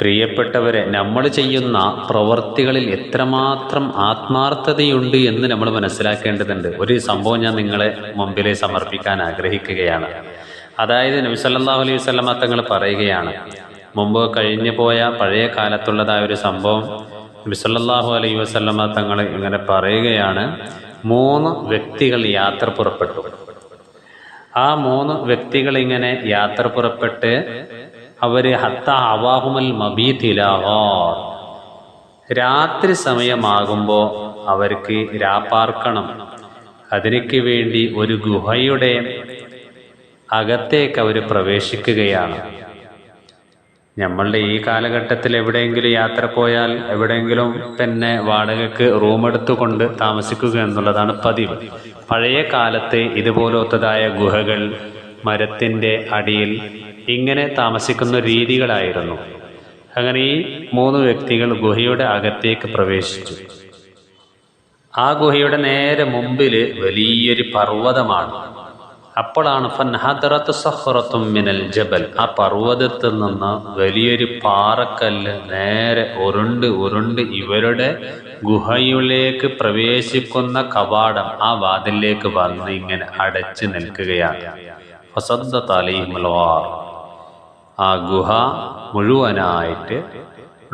പ്രിയപ്പെട്ടവരെ നമ്മൾ ചെയ്യുന്ന പ്രവർത്തികളിൽ എത്രമാത്രം ആത്മാർത്ഥതയുണ്ട് എന്ന് നമ്മൾ മനസ്സിലാക്കേണ്ടതുണ്ട്. ഒരു സംഭവം ഞാൻ നിങ്ങളെ മുമ്പിലെ സമർപ്പിക്കാൻ ആഗ്രഹിക്കുകയാണ്. അതായത് നബി സല്ലല്ലാഹു അലൈഹി വസല്ലമ തങ്ങൾ പറയുകയാണ് മുമ്പ് കഴിഞ്ഞു പോയ പഴയ കാലത്തുള്ളതായ ഒരു സംഭവം നബി സല്ലല്ലാഹു അലൈഹി വസല്ലമ തങ്ങൾ ഇങ്ങനെ പറയുകയാണ് മൂന്ന് വ്യക്തികൾ യാത്ര പുറപ്പെട്ടു. ആ മൂന്ന് വ്യക്തികൾ ഇങ്ങനെ യാത്ര പുറപ്പെട്ട് അവർ ഹത്ത അവാഹുമൽ മബീതിലാകാർ രാത്രി സമയമാകുമ്പോൾ അവർക്ക് രാപ്പാർക്കണം. അതിനു വേണ്ടി ഒരു ഗുഹയുടെ അകത്തേക്ക് അവർ പ്രവേശിക്കുകയാണ്. നമ്മളുടെ ഈ കാലഘട്ടത്തിൽ എവിടെയെങ്കിലും യാത്ര പോയാൽ എവിടെയെങ്കിലും തന്നെ വാടകയ്ക്ക് റൂം എടുത്തുകൊണ്ട് താമസിക്കുക എന്നുള്ളതാണ് പതിവ്. പഴയ കാലത്ത് ഇതുപോലത്തതായ ഗുഹകൾ മരത്തിന്റെ അടിയിൽ ഇങ്ങനെ താമസിക്കുന്ന രീതികളായിരുന്നു. അങ്ങനെ ഈ മൂന്ന് വ്യക്തികൾ ഗുഹയുടെ അകത്തേക്ക് പ്രവേശിച്ചു. ആ ഗുഹയുടെ നേരെ മുമ്പിൽ വലിയൊരു പർവതമാണ്. അപ്പോഴാണ് ഫൻഹദറത്ത് സഹ്റത്തും മിനൽ ജബൽ. ആ പർവതത്തിൽ നിന്ന് വലിയൊരു പാറക്കല്ല് നേരെ ഉരുണ്ട് ഉരുണ്ട് ഇവരുടെ ഗുഹയിലേക്ക് പ്രവേശിക്കുന്ന കവാടം ആ വാതിലേക്ക് വന്ന് ഇങ്ങനെ അടച്ചു നിൽക്കുകയാണ്. ഫസദ്ദ വാർ. ആ ഗുഹ മുഴുവനായിട്ട്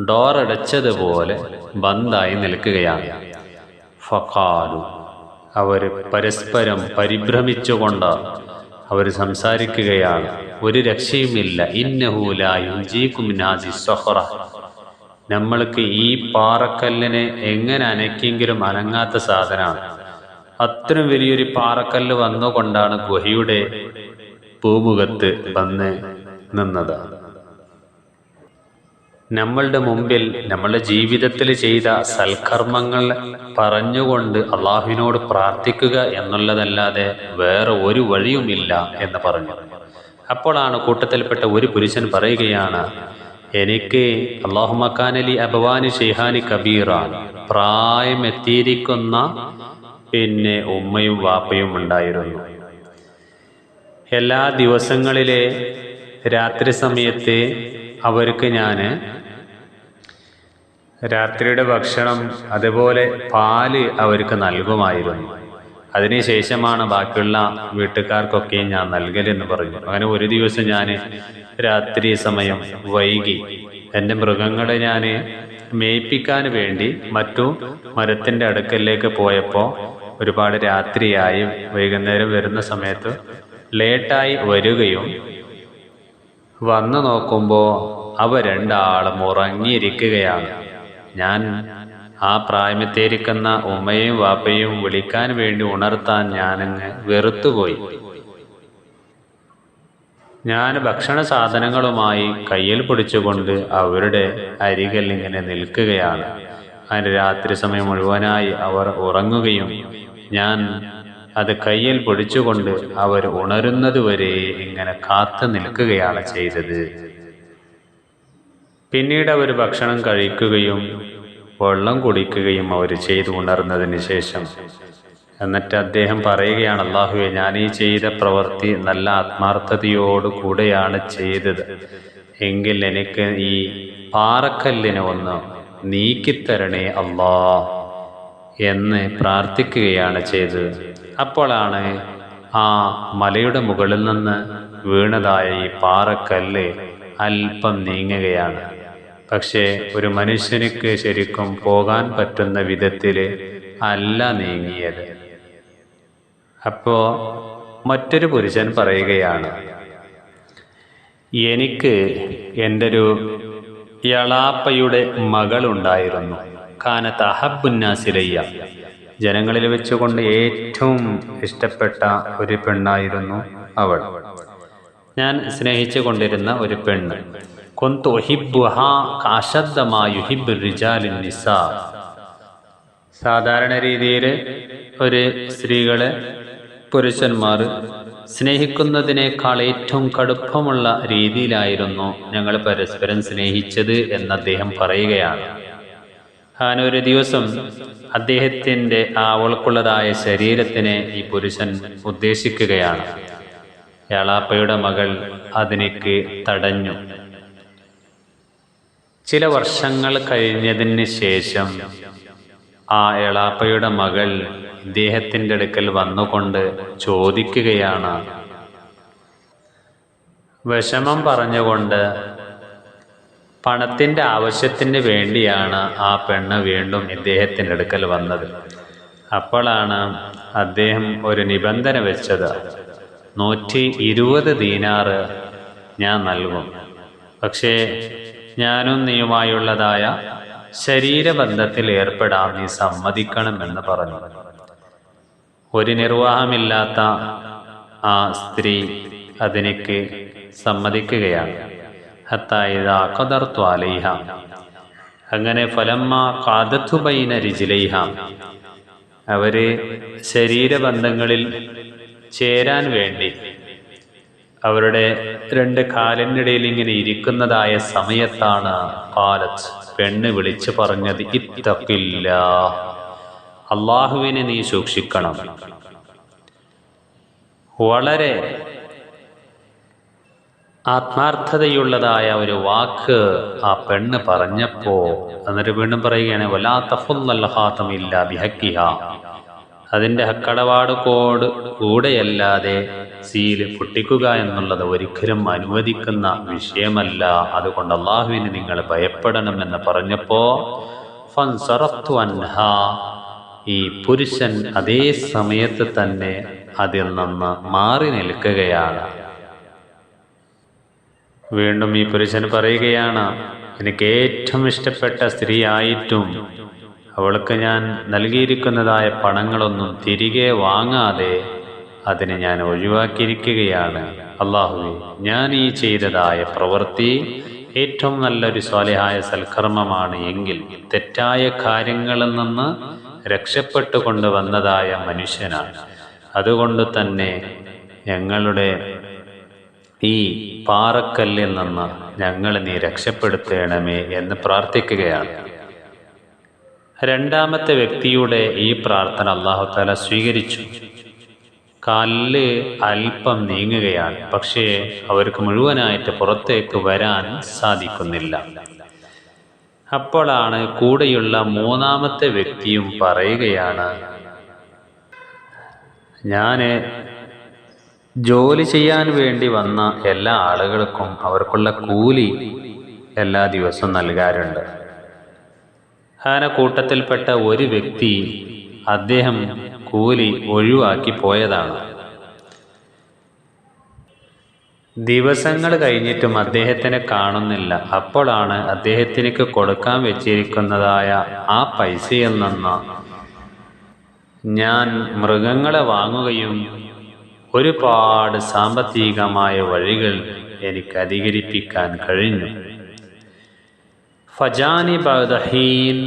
ഡോറടച്ചതുപോലെ ബന്ധായി നിൽക്കുകയാണ്. ഫഖാലു അവർ പരസ്പരം പരിഭ്രമിച്ചുകൊണ്ട് അവർ സംസാരിക്കുകയാണ്. ഒരു രക്ഷയുമില്ല. ഇന്നഹൂലായി സൊഹറ നമ്മൾക്ക് ഈ പാറക്കല്ലിനെ എങ്ങനെ അനക്കെങ്കിലും അനങ്ങാത്ത സാധനമാണ്. അത്രയും വലിയൊരു പാറക്കല്ല് വന്നുകൊണ്ടാണ് ഗുഹയുടെ പൂമുഖത്ത് വന്ന് നിന്നത്. നമ്മളുടെ മുമ്പിൽ നമ്മളുടെ ജീവിതത്തിൽ ചെയ്ത സൽക്കർമ്മങ്ങൾ പറഞ്ഞുകൊണ്ട് അള്ളാഹുവിനോട് പ്രാർത്ഥിക്കുക എന്നുള്ളതല്ലാതെ വേറെ ഒരു വഴിയുമില്ല എന്ന് പറഞ്ഞു. അപ്പോഴാണ് കൂട്ടത്തിൽപ്പെട്ട ഒരു പുരുഷൻ പറയുകയാണ് എനിക്ക് അള്ളാഹുമക്കാനലി അബവാനി ഷെയ്ഹാനി കബീറാൻ പ്രായമെത്തിയിരിക്കുന്ന പിന്നെ ഉമ്മയും വാപ്പയും ഉണ്ടായിരുന്നു. എല്ലാ ദിവസങ്ങളിലെ രാത്രി സമയത്ത് അവർക്ക് ഞാൻ രാത്രിയുടെ ഭക്ഷണം അതുപോലെ പാൽ അവർക്ക് നൽകുമായിരുന്നു. അതിനുശേഷമാണ് ബാക്കിയുള്ള വീട്ടുകാർക്കൊക്കെ ഞാൻ നൽകലെന്ന് പറഞ്ഞു. അങ്ങനെ ഒരു ദിവസം ഞാൻ രാത്രി സമയം വൈകി. എന്റെ മൃഗങ്ങളെ ഞാൻ മേയ്പ്പിക്കാൻ വേണ്ടി മറ്റു മരത്തിന്റെ അടുക്കലേക്ക് പോയപ്പോൾ ഒരുപാട് രാത്രിയായി. വൈകുന്നേരം വരുന്ന സമയത്ത് ലേറ്റായി വരികയും വന്നു നോക്കുമ്പോൾ അവ രണ്ടാളും ഉറങ്ങിയിരിക്കുകയാണ്. ഞാൻ ആ പ്രായമത്തേരിക്കുന്ന ഉമ്മയും വാപ്പയും വിളിക്കാൻ വേണ്ടി ഉണർത്താൻ ഞാനങ്ങ് വെറുത്തുപോയി. ഞാൻ ഭക്ഷണ സാധനങ്ങളുമായി കയ്യിൽ പിടിച്ചുകൊണ്ട് അവരുടെ അരികിൽ ഇങ്ങനെ നിൽക്കുകയാണ്. അതിന് രാത്രി സമയം മുഴുവനായി അവർ ഉറങ്ങുകയും ഞാൻ അത് കയ്യിൽ പിടിച്ചുകൊണ്ട് അവർ ഉണരുന്നതുവരെ ഇങ്ങനെ കാത്തു നിൽക്കുകയാണ് ചെയ്തത്. പിന്നീട് അവർ ഭക്ഷണം കഴിക്കുകയും വെള്ളം കുടിക്കുകയും അവർ ചെയ്തു ഉണർന്നതിന് ശേഷം. എന്നിട്ട് അദ്ദേഹം പറയുകയാണ് അള്ളാഹുവെ ഞാൻ ഈ ചെയ്ത പ്രവൃത്തി നല്ല ആത്മാർത്ഥതയോട് കൂടെയാണ് ചെയ്തത്. എങ്കിൽ എനിക്ക് ഈ പാറക്കല്ലിനെ ഒന്ന് നീക്കിത്തരണേ അള്ളാ എന്ന് പ്രാർത്ഥിക്കുകയാണ് ചെയ്തത്. അപ്പോഴാണ് ആ മലയുടെ മുകളിൽ നിന്ന് വീണതായ ഈ പാറക്കല്ല് അല്പം നീങ്ങുകയാണ്. പക്ഷേ ഒരു മനുഷ്യനിക്ക് ശരിക്കും പോകാൻ പറ്റുന്ന വിധത്തിൽ അല്ല നീങ്ങിയത്. അപ്പോ മറ്റൊരു പുരുഷൻ പറയുകയാണ് എനിക്ക് എന്റെ ഒരു യളാപ്പയുടെ മകളുണ്ടായിരുന്നു. കാനത്ത് അഹബുന്നാസിലയ്യ ജനങ്ങളിൽ വെച്ചുകൊണ്ട് ഏറ്റവും ഇഷ്ടപ്പെട്ട ഒരു പെണ്ണായിരുന്നു അവൾ. ഞാൻ സ്നേഹിച്ചു കൊണ്ടിരുന്ന ഒരു പെണ്ണ്. സാധാരണ രീതിയിൽ ഒരു സ്ത്രീകളെ പുരുഷന്മാർ സ്നേഹിക്കുന്നതിനേക്കാൾ ഏറ്റവും കടുപ്പമുള്ള രീതിയിലായിരുന്നു ഞങ്ങൾ പരസ്പരം സ്നേഹിച്ചത് എന്ന് അദ്ദേഹം പറയുകയാണ്. അങ്ങനെ ഒരു ദിവസം അദ്ദേഹത്തിന്റെ ആ അവൾക്കുള്ളതായ ശരീരത്തിനെ ഈ പുരുഷൻ ഉദ്ദേശിക്കുകയാണ്. യാളാപ്പയുടെ മകൾ അതിനേക്ക് തടഞ്ഞു. ചില വർഷങ്ങൾ കഴിഞ്ഞതിന് ശേഷം ആ എളാപ്പയുടെ മകൾ ഇദ്ദേഹത്തിന്റെ അടുക്കൽ വന്നുകൊണ്ട് ചോദിക്കുകയാണ്. വിഷമം പറഞ്ഞുകൊണ്ട് പണത്തിന്റെ ആവശ്യത്തിന് വേണ്ടിയാണ് ആ പെണ്ണ് വീണ്ടും ഇദ്ദേഹത്തിന്റെ അടുക്കൽ വന്നത്. അപ്പോഴാണ് അദ്ദേഹം ഒരു നിബന്ധന വെച്ചത് നൂറ്റി ഇരുപത് ദീനാറ് ഞാൻ നൽകും. പക്ഷേ ഞാനും നീയുമായുള്ളതായ ശരീരബന്ധത്തിൽ ഏർപ്പെടാൻ നീ സമ്മതിക്കണമെന്ന് പറഞ്ഞു. ഒരു നിർവാഹമില്ലാത്ത ആ സ്ത്രീ അതിനേക്ക് സമ്മതിക്കുകയാണ്. അങ്ങനെ അവർ ശരീരബന്ധങ്ങളിൽ ചേരാൻ വേണ്ടി അവരുടെ രണ്ട് കാലിനിടയിൽ ഇങ്ങനെ ഇരിക്കുന്നതായ സമയത്താണ് കാലത്ത് പെണ്ണ് വിളിച്ചു പറഞ്ഞത് ഇത്തക്കില്ല അള്ളാഹുവിനെ നീ സൂക്ഷിക്കണം. വളരെ ആത്മാർത്ഥതയുള്ളതായ ഒരു വാക്ക് ആ പെണ്ണ് പറഞ്ഞപ്പോ എന്നിട്ട് വീണ്ടും പറയുകയാണ് വലാത്തഫുല്ലഹാത്തമില്ല ബിഹക്കിഹ അതിന്റെ ഹക്കടപാട് കോട് കൂടെയല്ലാതെ സീൽ പൊട്ടിക്കുക എന്നുള്ളത് ഒരിക്കലും അനുവദിക്കുന്ന വിഷയമല്ല. അതുകൊണ്ട് അള്ളാഹുവിന് നിങ്ങൾ ഭയപ്പെടണം എന്ന് പറഞ്ഞപ്പോ ഈ പുരുഷൻ അതേ സമയത്ത് തന്നെ അതിൽ നിന്ന് മാറി നിൽക്കുകയാണ്. വീണ്ടും ഈ പുരുഷൻ പറയുകയാണ് എനിക്ക് ഏറ്റവും ഇഷ്ടപ്പെട്ട സ്ത്രീയായിട്ടും അവൾക്ക് ഞാൻ നൽകിയിരിക്കുന്നതായ പണങ്ങളൊന്നും തിരികെ വാങ്ങാതെ അതിനെ ഞാൻ ഒഴിവാക്കിയിരിക്കുകയാണ്. അള്ളാഹുവെ ഞാൻ ഈ ചെയ്തതായ പ്രവൃത്തി ഏറ്റവും നല്ലൊരു സ്വാലിഹായ സൽക്കർമ്മമാണ് എങ്കിൽ തെറ്റായ കാര്യങ്ങളിൽ നിന്ന് രക്ഷപ്പെട്ടു കൊണ്ടുവന്നതായ മനുഷ്യനാണ്. അതുകൊണ്ട് തന്നെ ഞങ്ങളുടെ ഈ പാറക്കല്ലിൽ നിന്ന് ഞങ്ങൾ നീ രക്ഷപ്പെടുത്തേണമേ എന്ന് പ്രാർത്ഥിക്കുകയാണ്. രണ്ടാമത്തെ വ്യക്തിയുടെ ഈ പ്രാർത്ഥന അള്ളാഹു താല സ്വീകരിച്ചു. കല്ല് അല്പം നീങ്ങുകയാണ് പക്ഷേ അവർക്ക് മുഴുവനായിട്ട് പുറത്തേക്ക് വരാൻ സാധിക്കുന്നില്ല. അപ്പോഴാണ് കൂടെയുള്ള മൂന്നാമത്തെ വ്യക്തിയും പറയുകയാണ് ഞാൻ ജോലി ചെയ്യാൻ വേണ്ടി വന്ന എല്ലാ ആളുകൾക്കും അവർക്കുള്ള കൂലി എല്ലാ ദിവസവും നൽകാറുണ്ട്. അങ്ങനെ കൂട്ടത്തിൽപ്പെട്ട ഒരു വ്യക്തി അദ്ദേഹം കൂലി ഒഴിവാക്കി പോയതാണ്. ദിവസങ്ങൾ കഴിഞ്ഞിട്ടും അദ്ദേഹത്തിനെ കാണുന്നില്ല. അപ്പോഴാണ് അദ്ദേഹത്തിനേക്ക് കൊടുക്കാൻ വെച്ചിരിക്കുന്നതായ ആ പൈസയിൽ നിന്ന് ഞാൻ മൃഗങ്ങളെ വാങ്ങുകയും ഒരുപാട് സാമ്പത്തികമായ വഴികൾ എനിക്ക് അധികരിപ്പിക്കാൻ കഴിഞ്ഞു. ഫജാനി ബദഹീൻ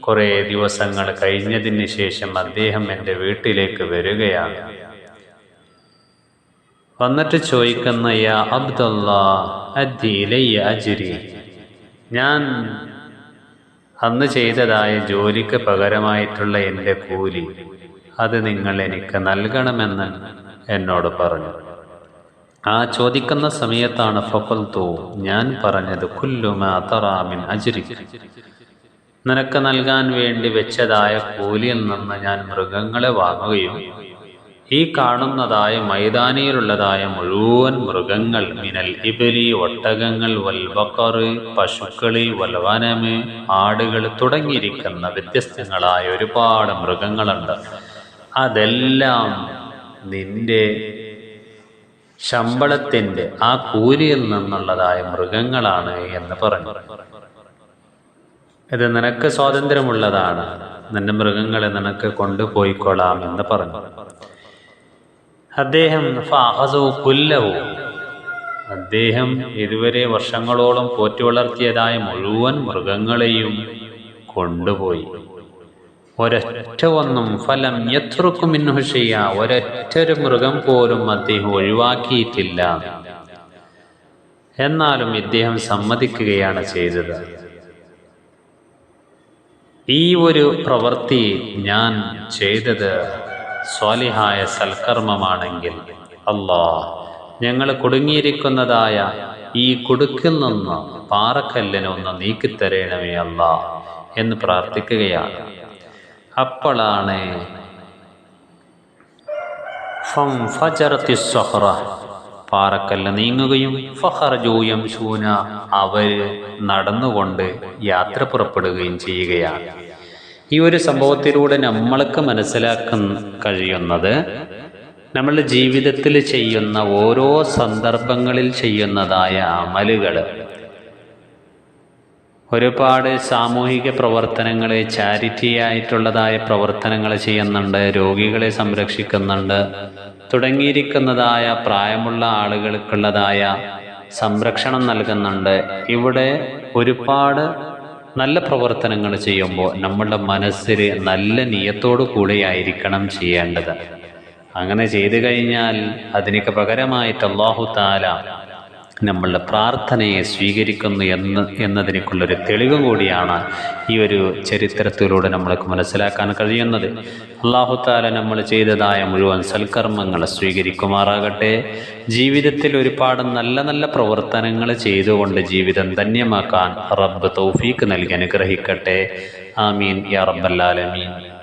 കുറേ ദിവസങ്ങൾ കഴിഞ്ഞതിന് ശേഷം അദ്ദേഹം എന്റെ വീട്ടിലേക്ക് വരികയാണ്. വന്നിട്ട് ചോദിക്കുന്ന യാ അജിരി. ഞാൻ അന്ന് ചെയ്തതായ ജോലിക്ക് പകരമായിട്ടുള്ള എന്റെ കൂലി അത് നിങ്ങൾ എനിക്ക് നൽകണമെന്ന് എന്നോട് പറഞ്ഞു. ആ ചോദിക്കുന്ന സമയത്താണ് ഫഫൽത്തു ഞാൻ പറഞ്ഞത് കുല്ലുമാറാമിൻ അജിരി നിനക്ക് നൽകാൻ വേണ്ടി വെച്ചതായ കൂലിയിൽ നിന്ന് ഞാൻ മൃഗങ്ങളെ വാങ്ങുകയും ഈ കാണുന്നതായ മൈതാനിയിലുള്ളതായ മുഴുവൻ മൃഗങ്ങൾ മിനൽ ഇബലി ഒട്ടകങ്ങൾ വൽബക്കറ് പശുക്കളി വൽവനമ് ആടുകൾ തുടങ്ങിയിരിക്കുന്ന വ്യത്യസ്തങ്ങളായ ഒരുപാട് മൃഗങ്ങളുണ്ട്. അതെല്ലാം നിന്റെ ശമ്പളത്തിന്റെ ആ കൂലിയിൽ നിന്നുള്ളതായ മൃഗങ്ങളാണ് എന്ന് പറഞ്ഞു. ഇത് നിനക്ക് സ്വാതന്ത്ര്യമുള്ളതാണ്. നിന്റെ മൃഗങ്ങളെ നിനക്ക് കൊണ്ടുപോയിക്കൊള്ളാം എന്ന് പറഞ്ഞു. അദ്ദേഹം ഫാഹസു പുല്ലവും അദ്ദേഹം ഇതുവരെ വർഷങ്ങളോളം പോറ്റി വളർത്തിയതായ മുഴുവൻ മൃഗങ്ങളെയും കൊണ്ടുപോയി. ഒരൊറ്റ ഒന്നും ഫലം എത്രക്കുമിന്നു ചെയ്യ? ഒരൊറ്റൊരു മൃഗം പോലും അദ്ദേഹം ഒഴിവാക്കിയിട്ടില്ല. എന്നാലും ഇദ്ദേഹം സമ്മതിക്കുകയാണ് ചെയ്തത്. ഈ ഒരു പ്രവൃത്തി ഞാൻ ചെയ്തത് സ്വാലിഹായ സൽക്കർമ്മമാണെങ്കിൽ. അല്ലാ ഞങ്ങൾ കുടുങ്ങിയിരിക്കുന്നതായ ഈ കുടുക്കിൽ നിന്ന് പാറക്കല്ലിനൊന്ന് നീക്കിത്തരേണമേ അല്ല എന്ന് പ്രാർത്ഥിക്കുകയാണ്. അപ്പോഴാണ് പാറക്കല്ല് നീങ്ങുകയും അവർ നടന്നുകൊണ്ട് യാത്ര പുറപ്പെടുകയും ചെയ്യുകയാണ്. ഈ ഒരു സംഭവത്തിലൂടെ നമ്മൾക്ക് മനസ്സിലാക്കാൻ കഴിയുന്നത് നമ്മളുടെ ജീവിതത്തിൽ ചെയ്യുന്ന ഓരോ സന്ദർഭങ്ങളിൽ ചെയ്യുന്നതായ അമലുകൾ ഒരുപാട് സാമൂഹിക പ്രവർത്തനങ്ങൾ ചാരിറ്റി ആയിട്ടുള്ളതായ പ്രവർത്തനങ്ങൾ ചെയ്യുന്നുണ്ട് രോഗികളെ സംരക്ഷിക്കുന്നുണ്ട്. തുടങ്ങിയിരിക്കുന്നതായ പ്രായമുള്ള ആളുകൾക്കുള്ളതായ സംരക്ഷണം നൽകുന്നുണ്ട്. ഇവിടെ ഒരുപാട് നല്ല പ്രവർത്തനങ്ങൾ ചെയ്യുമ്പോൾ നമ്മളുടെ മനസ്സിൽ നല്ല നിയത്തോടു കൂടിയായിരിക്കണം ചെയ്യേണ്ടത്. അങ്ങനെ ചെയ്തു കഴിഞ്ഞാൽ അതിനൊക്കെ പകരമായിട്ട് അള്ളാഹു താല നമ്മളുടെ പ്രാർത്ഥനയെ സ്വീകരിക്കുന്നു എന്ന് എന്നതിനേക്കുള്ളൊരു തെളിവ് കൂടിയാണ് ഈ ഒരു ചരിത്രത്തിലൂടെ നമ്മൾക്ക് മനസ്സിലാക്കാൻ കഴിയുന്നത്. അള്ളാഹുത്താല നമ്മൾ ചെയ്തതായ മുഴുവൻ സൽക്കർമ്മങ്ങൾ സ്വീകരിക്കുമാറാകട്ടെ. ജീവിതത്തിൽ ഒരുപാട് നല്ല നല്ല പ്രവർത്തനങ്ങൾ ചെയ്തുകൊണ്ട് ജീവിതം ധന്യമാക്കാൻ റബ്ബ് തൗഫീക്ക് നൽകി അനുഗ്രഹിക്കട്ടെ. ആമീൻ. യാ റബ്ബല്ലാലമീൻ